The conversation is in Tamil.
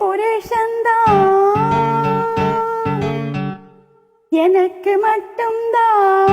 புருஷந்தான் எனக்கு மட்டும்தான்.